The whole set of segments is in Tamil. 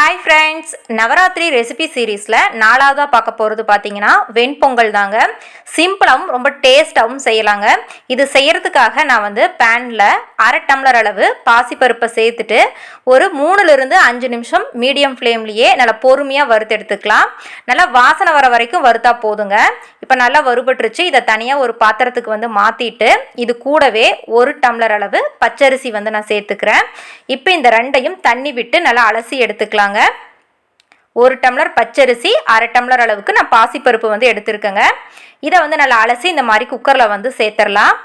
ஹாய் ஃப்ரெண்ட்ஸ் நவராத்திரி ரெசிபி சீரீஸில் நாலாவதாக பார்க்க போகிறது பார்த்தீங்கன்னா வெண்பொங்கல் தாங்க. சிம்பிளாகவும் ரொம்ப டேஸ்ட்டாகவும் செய்யலாங்க. இது செய்கிறதுக்காக நான் வந்து பேனில் அரை டம்ளர் அளவு பாசிப்பருப்பை சேர்த்துட்டு ஒரு மூணுலேருந்து அஞ்சு நிமிஷம் மீடியம் ஃப்ளேம்லேயே நல்லா பொறுமையாக வறுத்து எடுத்துக்கலாம் நல்லா வாசனை வர வரைக்கும் வறுத்தா போதுங்க. இப்போ நல்லா வறுபட்டுருச்சு. இதை தனியாக ஒரு பாத்திரத்துக்கு வந்து மாற்றிட்டு இது கூடவே ஒரு டம்ளர் அளவு பச்சரிசி வந்து நான் சேர்த்துக்கிறேன். இப்போ இந்த ரெண்டையும் தண்ணி விட்டு நல்லா அலசி எடுத்துக்கலாம் எடுத்துக்கலாங்க ஒரு டம்ளர் பச்சரிசி அரை டம்ளர் அளவுக்கு நான் பாசிப்பருப்பு வந்து எடுத்திருக்கேங்க. இதை வந்து நல்லா அலசி இந்த மாதிரி குக்கரில் வந்து சேர்த்துடலாம்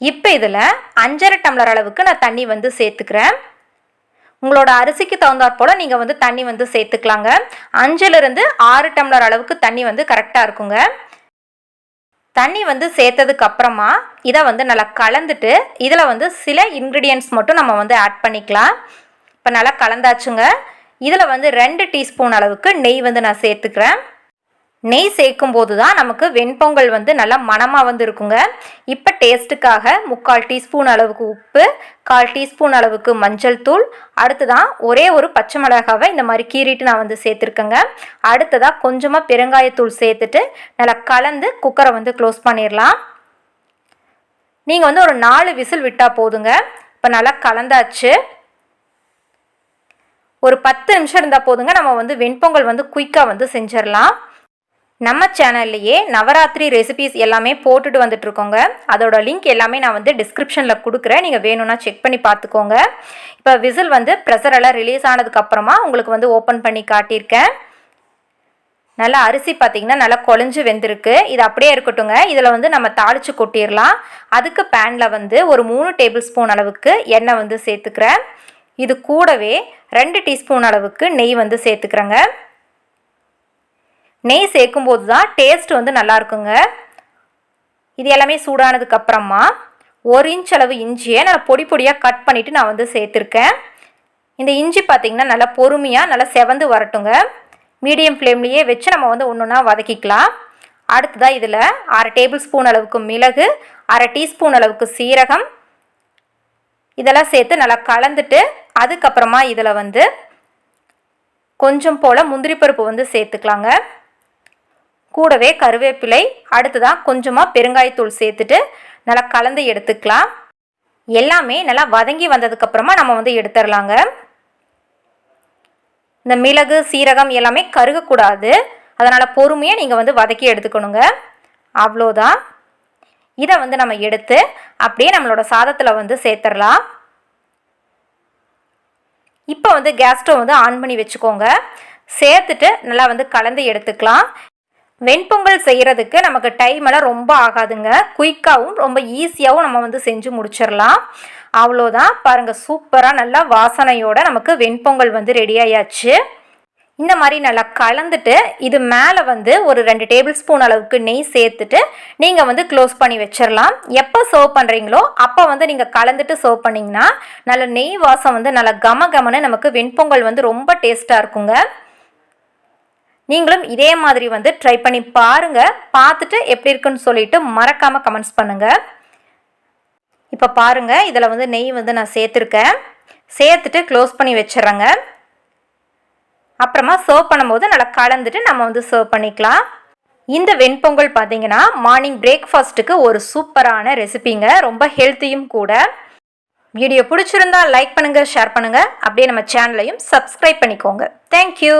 இப்போ இதில் அஞ்சரை டம்ளர் அளவுக்கு நான் தண்ணி வந்து சேர்த்துக்கிறேன். உங்களோட அரிசிக்கு தகுந்தாற் போல் நீங்கள் வந்து தண்ணி வந்து சேர்த்துக்கலாங்க. அஞ்சுலேருந்து ஆறு டம்ளர் அளவுக்கு தண்ணி வந்து கரெக்டாக இருக்குங்க. தண்ணி வந்து சேர்த்ததுக்கு அப்புறமா இதை வந்து நல்லா கலந்துட்டு இதில் வந்து சில இன்க்ரீடியன்ட்ஸ் மட்டும் நம்ம வந்து ஆட் பண்ணிக்கலாம். இப்போ நல்லா கலந்தாச்சுங்க. இதில் வந்து ரெண்டு டீஸ்பூன் அளவுக்கு நெய் வந்து நான் சேர்த்துக்கிறேன். நெய் சேர்க்கும் போது தான் நமக்கு வெண்பொங்கல் வந்து நல்லா மணமாக வந்து இருக்குங்க. இப்போ டேஸ்ட்டுக்காக முக்கால் டீஸ்பூன் அளவுக்கு உப்பு கால் டீஸ்பூன் அளவுக்கு மஞ்சள் தூள் அடுத்ததான் ஒரே ஒரு பச்சை மிளகாவை இந்த மாதிரி கீறிட்டு நான் வந்து சேர்த்துருக்கேங்க. அடுத்ததாக கொஞ்சமாக பெருங்காயத்தூள் சேர்த்துட்டு நல்லா கலந்து குக்கரை வந்து க்ளோஸ் பண்ணிடலாம் நீங்கள் வந்து ஒரு நாலு விசில் விட்டால் போதுங்க. இப்போ நல்லா கலந்தாச்சு. ஒரு பத்து நிமிஷம் இருந்தால் போதுங்க. நம்ம வந்து வெண்பொங்கல் வந்து குயிக்காக வந்து செஞ்சிடலாம் நம்ம சேனல்லையே நவராத்திரி ரெசிபிஸ் எல்லாமே போட்டுட்டு வந்துட்ருக்கோங்க. அதோட லிங்க் எல்லாமே நான் வந்து டிஸ்கிரிப்ஷனில் கொடுக்குறேன். நீங்கள் வேணும்னா செக் பண்ணி பார்த்துக்கோங்க இப்போ விசில் வந்து ப்ரெஷர் எல்லாம் ரிலீஸ் ஆனதுக்கப்புறமா உங்களுக்கு வந்து ஓப்பன் பண்ணி காட்டியிருக்கேன். நல்லா அரிசி பார்த்திங்கன்னா நல்லா குழஞ்சு வெந்திருக்கு. இது அப்படியே இருக்கட்டுங்க இதில் வந்து நம்ம தாளித்து கொட்டிடலாம் அதுக்கு பேனில் வந்து ஒரு மூணு டேபிள் ஸ்பூன் அளவுக்கு எண்ணெய் வந்து சேர்த்துக்கிறேன். இது கூடவே ரெண்டு டீஸ்பூன் அளவுக்கு நெய் வந்து சேர்த்துக்கிறேங்க. நெய் சேர்க்கும்போது தான் டேஸ்ட் வந்து நல்லா இருக்குங்க இது எல்லாமே சூடானதுக்கு அப்புறமா ஒரு இன்ச் அளவு இஞ்சியை நான் பொடி பொடியாக கட் பண்ணிவிட்டு நான் வந்து சேர்த்துருக்கேன். இந்த இஞ்சி பார்த்திங்கன்னா நல்லா பொறுமையாக நல்லா செவந்து வரட்டுங்க. மீடியம் ஃப்ளேம்லேயே வச்சு நம்ம வந்து ஒன்று ஒன்றா வதக்கிக்கலாம். அடுத்ததாக இதில் அரை டேபிள் ஸ்பூன் அளவுக்கு மிளகு அரை டீஸ்பூன் அளவுக்கு சீரகம் இதெல்லாம் சேர்த்து நல்லா கலந்துட்டு அதுக்கப்புறமா இதில் வந்து கொஞ்சம் போல் முந்திரி பருப்பு வந்து சேர்த்துக்கலாங்க. கூடவே கருவேப்பிலை அடுத்ததாக கொஞ்சமாக பெருங்காயத்தூள் சேர்த்துட்டு நல்லா கலந்து எடுத்துக்கலாம். எல்லாமே நல்லா வதங்கி வந்ததுக்கப்புறமா நம்ம வந்து எடுத்துடலாங்க. இந்த மிளகு சீரகம் எல்லாமே கருகக்கூடாது. அதனால் பொறுமையாக நீங்கள் வந்து வதக்கி எடுத்துக்கணுங்க. அவ்வளோதான். இதை வந்து நம்ம எடுத்து அப்படியே நம்மளோட சாதத்தில் வந்து சேர்த்துடலாம். இப்போ வந்து கேஸ் ஸ்டவ் வந்து ஆன் பண்ணி வச்சுக்கோங்க. சேர்த்துட்டு நல்லா வந்து கலந்து எடுத்துக்கலாம். வெண்பொங்கல் செய்கிறதுக்கு நமக்கு டைம் எல்லாம் ரொம்ப ஆகாதுங்க. குயிக்காகவும் ரொம்ப ஈஸியாகவும் நம்ம வந்து செஞ்சு முடிச்சிடலாம். அவ்வளோதான் பாருங்கள் சூப்பராக நல்லா வாசனையோடு நமக்கு வெண்பொங்கல் வந்து ரெடி ஆயாச்சு. இந்த மாதிரி நல்லா கலந்துட்டு இது மேலே வந்து ஒரு ரெண்டு டேபிள் ஸ்பூன் அளவுக்கு நெய் சேர்த்துட்டு நீங்கள் வந்து க்ளோஸ் பண்ணி வச்சிடலாம் எப்போ சர்வ் பண்ணுறீங்களோ அப்போ வந்து நீங்கள் கலந்துட்டு சர்வ் பண்ணிங்கன்னா நல்ல நெய் வாசம் வந்து நல்லா கம கமன்னு நமக்கு வெண்பொங்கல் வந்து ரொம்ப டேஸ்ட்டாக இருக்குங்க. நீங்களும் இதே மாதிரி வந்து ட்ரை பண்ணி பாருங்கள் பார்த்துட்டு எப்படி இருக்குன்னு சொல்லிட்டு மறக்காமல் கமெண்ட்ஸ் பண்ணுங்கள் இப்போ பாருங்கள் இதில் வந்து நெய் வந்து நான் சேர்த்துருக்கேன். சேர்த்துட்டு க்ளோஸ் பண்ணி வச்சிட்றேங்க அப்புறமா சர்வ் பண்ணும்போது நல்லா கலந்துட்டு நம்ம வந்து சர்வ் பண்ணிக்கலாம். இந்த வெண்பொங்கல் பார்த்தீங்கன்னா மார்னிங் பிரேக்ஃபாஸ்ட்டுக்கு ஒரு சூப்பரான ரெசிபிங்க ரொம்ப ஹெல்த்தியும் கூட. வீடியோ பிடிச்சிருந்தா லைக் பண்ணுங்கள் ஷேர் பண்ணுங்கள் அப்படியே நம்ம சேனலையும் சப்ஸ்கிரைப் பண்ணிக்கோங்க. தேங்க்யூ